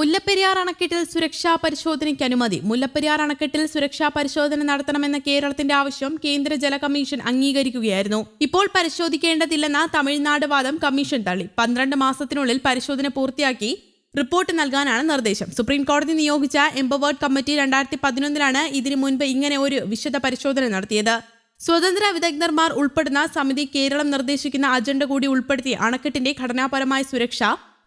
മുല്ലപ്പെരിയാർ അണക്കെട്ടിൽ സുരക്ഷാ പരിശോധനയ്ക്ക് അനുമതി. മുല്ലപ്പെരിയാർ അണക്കെട്ടിൽ സുരക്ഷാ പരിശോധന നടത്തണമെന്ന കേരളത്തിന്റെ ആവശ്യം കേന്ദ്ര ജല കമ്മീഷൻ അംഗീകരിക്കുകയായിരുന്നു. ഇപ്പോൾ പരിശോധിക്കേണ്ടതില്ലെന്ന തമിഴ്നാട് വാദം കമ്മീഷൻ തള്ളി. പന്ത്രണ്ട് മാസത്തിനുള്ളിൽ പരിശോധന പൂർത്തിയാക്കി റിപ്പോർട്ട് നൽകാനാണ് നിർദ്ദേശം. സുപ്രീം കോടതി നിയോഗിച്ച എംപവേർഡ് കമ്മിറ്റി രണ്ടായിരത്തി പതിനൊന്നിലാണ് ഇതിനു മുൻപ് ഇങ്ങനെ ഒരു വിശദ പരിശോധന നടത്തിയത്. സ്വതന്ത്ര വിദഗ്ധർമാർ ഉൾപ്പെടുന്ന സമിതി കേരളം നിർദ്ദേശിക്കുന്ന അജണ്ട കൂടി ഉൾപ്പെടുത്തി അണക്കെട്ടിന്റെ ഘടനാപരമായ സുരക്ഷ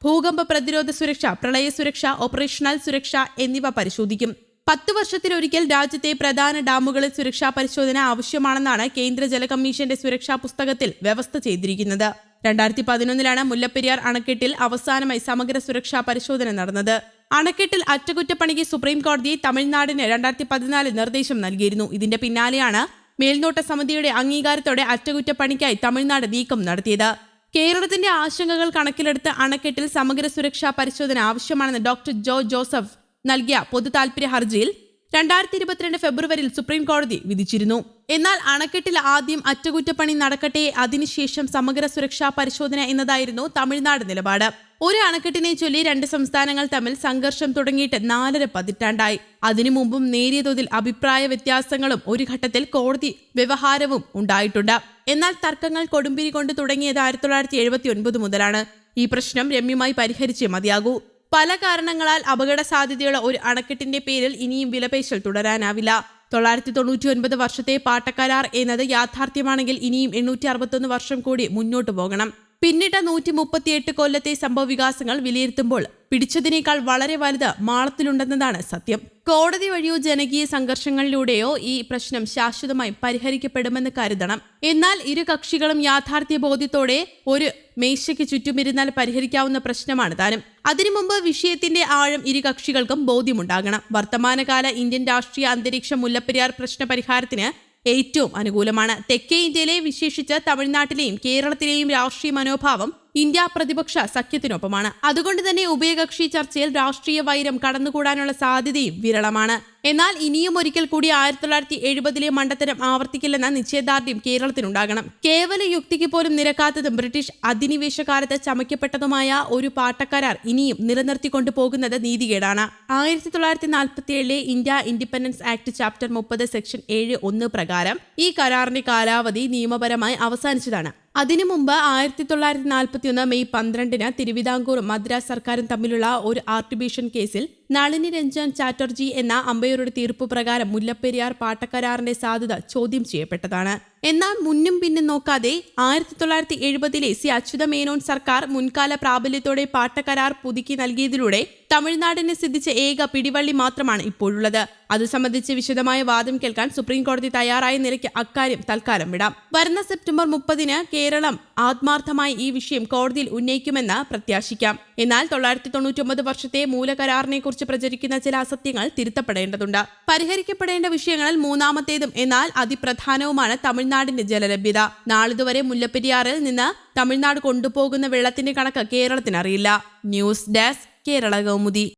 ഭൂകമ്പ പ്രതിരോധ സുരക്ഷ പ്രളയ സുരക്ഷ ഓപ്പറേഷണൽ സുരക്ഷ എന്നിവ പരിശോധിക്കും. പത്ത് വർഷത്തിലൊരിക്കൽ രാജ്യത്തെ പ്രധാന ഡാമുകളിൽ സുരക്ഷാ പരിശോധന ആവശ്യമാണെന്നാണ് കേന്ദ്ര ജല കമ്മീഷന്റെ സുരക്ഷാ പുസ്തകത്തിൽ വ്യവസ്ഥ ചെയ്തിരിക്കുന്നത്. രണ്ടായിരത്തി പതിനൊന്നിലാണ് മുല്ലപ്പെരിയാർ അണക്കെട്ടിൽ അവസാനമായി സമഗ്ര സുരക്ഷാ പരിശോധന നടന്നത്. അണക്കെട്ടിൽ അറ്റകുറ്റപ്പണിക്ക് സുപ്രീം കോടതി തമിഴ്നാടിന് രണ്ടായിരത്തി പതിനാലിൽ നിർദ്ദേശം നൽകിയിരുന്നു. ഇതിന്റെ പിന്നാലെയാണ് മേൽനോട്ട സമിതിയുടെ അംഗീകാരത്തോടെ അറ്റകുറ്റപ്പണിക്കായി തമിഴ്നാട് നീക്കം നടത്തിയത്. കേരളത്തിന്റെ ആശങ്കകൾ കണക്കിലെടുത്ത് അണക്കെട്ടിൽ സമഗ്ര സുരക്ഷാ പരിശോധന ആവശ്യമാണെന്ന് ഡോക്ടർ ജോ ജോസഫ് നൽകിയ പൊതു താൽപര്യ ഹർജിയിൽ രണ്ടായിരത്തി ഇരുപത്തിരണ്ട് ഫെബ്രുവരിയിൽ സുപ്രീം കോടതി വിധിച്ചിരുന്നു. എന്നാൽ അണക്കെട്ടിൽ ആദ്യം അറ്റകുറ്റപ്പണി നടക്കട്ടെ അതിനുശേഷം സമഗ്ര സുരക്ഷാ പരിശോധന എന്നതായിരുന്നു തമിഴ്നാട് നിലപാട്. ഒരു അണക്കെട്ടിനെ ചൊല്ലി രണ്ട് സംസ്ഥാനങ്ങൾ തമ്മിൽ സംഘർഷം തുടങ്ങിയിട്ട് നാലര പതിറ്റാണ്ടായി. അതിനു മുമ്പും നേരിയ തോതിൽ അഭിപ്രായ വ്യത്യാസങ്ങളും ഒരു ഘട്ടത്തിൽ കോടതി വ്യവഹാരവും ഉണ്ടായിട്ടുണ്ട്. എന്നാൽ തർക്കങ്ങൾ കൊടുമ്പിരി കൊണ്ട് തുടങ്ങിയത് ആയിരത്തി തൊള്ളായിരത്തി എഴുപത്തി ഒൻപത് മുതലാണ്. ഈ പ്രശ്നം രമ്യമായി പരിഹരിച്ചേ മതിയാകൂ. പല കാരണങ്ങളാൽ അപകട സാധ്യതയുള്ള ഒരു അണക്കെട്ടിന്റെ പേരിൽ ഇനിയും വിലപേശൽ തുടരാനാവില്ല. തൊള്ളായിരത്തി തൊണ്ണൂറ്റി ഒൻപത് വർഷത്തെ പാട്ടക്കരാർ എന്നത് യാഥാർത്ഥ്യമാണെങ്കിൽ ഇനിയും എണ്ണൂറ്റി അറുപത്തൊന്ന് വർഷം കൂടി മുന്നോട്ടു പോകണം. പിന്നിട്ട നൂറ്റി മുപ്പത്തിയെട്ട് കൊല്ലത്തെ സംഭവ വികാസങ്ങൾ വിലയിരുത്തുമ്പോൾ പിടിച്ചതിനേക്കാൾ വളരെ വലുത് മാളത്തിലുണ്ടെന്നതാണ് സത്യം. കോടതി വഴിയോ ജനകീയ സംഘർഷങ്ങളിലൂടെയോ ഈ പ്രശ്നം ശാശ്വതമായി പരിഹരിക്കപ്പെടുമെന്ന് കരുതണം. എന്നാൽ ഇരു കക്ഷികളും യാഥാർത്ഥ്യ ബോധ്യത്തോടെ ഒരു മേശയ്ക്ക് ചുറ്റുമിരുന്നാൽ പരിഹരിക്കാവുന്ന പ്രശ്നമാണ് താനും. അതിനു മുമ്പ് വിഷയത്തിന്റെ ആഴം ഇരു കക്ഷികൾക്കും ബോധ്യമുണ്ടാകണം. വർത്തമാനകാല ഇന്ത്യൻ രാഷ്ട്രീയ അന്തരീക്ഷ മുല്ലപ്പെരിയാർ പ്രശ്ന പരിഹാരത്തിന് ഏറ്റവും അനുകൂലമാണ്. തെക്കേ ഇന്ത്യയിലെ വിശേഷിച്ച് തമിഴ്നാട്ടിലെയും കേരളത്തിലെയും രാഷ്ട്രീയ മനോഭാവം ഇന്ത്യ പ്രതിപക്ഷ സഖ്യത്തിനൊപ്പമാണ്. അതുകൊണ്ട് തന്നെ ഉഭയകക്ഷി ചർച്ചയിൽ രാഷ്ട്രീയ വൈരം കടന്നുകൂടാനുള്ള സാധ്യതയും വിരളമാണ്. എന്നാൽ ഇനിയും ഒരിക്കൽ കൂടി ആയിരത്തി തൊള്ളായിരത്തി എഴുപതിലെ മണ്ടത്തരം ആവർത്തിക്കില്ലെന്ന നിശ്ചയദാർഢ്യം കേരളത്തിനുണ്ടാകണം. കേവല യുക്തിക്ക് പോലും നിരക്കാത്തതും ബ്രിട്ടീഷ് അധിനിവേശകാലത്ത് ചമയ്ക്കപ്പെട്ടതുമായ ഒരു പാട്ടക്കരാർ ഇനിയും നിലനിർത്തിക്കൊണ്ടു പോകുന്നത് നീതികേടാണ്. ആയിരത്തി തൊള്ളായിരത്തി നാൽപ്പത്തി ഏഴിലെ ഇന്ത്യ ഇൻഡിപെൻഡൻസ് ആക്ട് ചാപ്റ്റർ മുപ്പത് സെക്ഷൻ ഏഴ് ഒന്ന് പ്രകാരം ഈ കരാറിന്റെ കാലാവധി നിയമപരമായി അവസാനിച്ചതാണ്. അതിനു മുമ്പ് ആയിരത്തി തൊള്ളായിരത്തി നാൽപ്പത്തി ഒന്ന് മെയ് പന്ത്രണ്ടിന് തിരുവിതാംകൂർ മദ്രാസ് സർക്കാരും തമ്മിലുള്ള ഒരു ആർട്ടിബിഷൻ കേസിൽ നളിനി രഞ്ജൻ ചാറ്റർജി എന്ന അമ്പയറുടെ തീർപ്പ് പ്രകാരം മുല്ലപ്പെരിയാർ പാട്ടക്കരാറിന്റെ സാധ്യത ചോദ്യം ചെയ്യപ്പെട്ടതാണ്. എന്നാൽ മുന്നും പിന്നും നോക്കാതെ ആയിരത്തി തൊള്ളായിരത്തി എഴുപതിലെ സി അച്യുത മേനോൻ സർക്കാർ മുൻകാല പ്രാബല്യത്തോടെ പാട്ടക്കരാർ പുതുക്കി നൽകിയതിലൂടെ തമിഴ്നാടിനെ സിദ്ധിച്ച ഏക പിടിവള്ളി മാത്രമാണ് ഇപ്പോഴുള്ളത്. അത് സംബന്ധിച്ച് വിശദമായ വാദം കേൾക്കാൻ സുപ്രീം കോടതി തയ്യാറായ നിലയ്ക്ക് അക്കാര്യം തൽക്കാലം വിടാം. വരുന്ന സെപ്റ്റംബർ മുപ്പതിന് കേരളം ആത്മാർത്ഥമായി ഈ വിഷയം കോടതിയിൽ ഉന്നയിക്കുമെന്ന് പ്രത്യാശിക്കാം. എന്നാൽ തൊള്ളായിരത്തി തൊണ്ണൂറ്റൊമ്പത് വർഷത്തെ മൂലകരാറിനെ കുറിച്ച് പ്രചരിക്കുന്ന ചില അസത്യങ്ങൾ തിരുത്തപ്പെടേണ്ടതുണ്ട്. പരിഹരിക്കപ്പെടേണ്ട വിഷയങ്ങളിൽ മൂന്നാമത്തേതും എന്നാൽ അതിപ്രധാനവുമാണ് തമിഴ്നാടിന്റെ ജലലഭ്യത. നാളിതുവരെ മുല്ലപ്പെരിയാറിൽ നിന്ന് തമിഴ്നാട് കൊണ്ടുപോകുന്ന വെള്ളത്തിന്റെ കണക്ക് കേരളത്തിനറിയില്ല. News desk Kerala Kaumudi.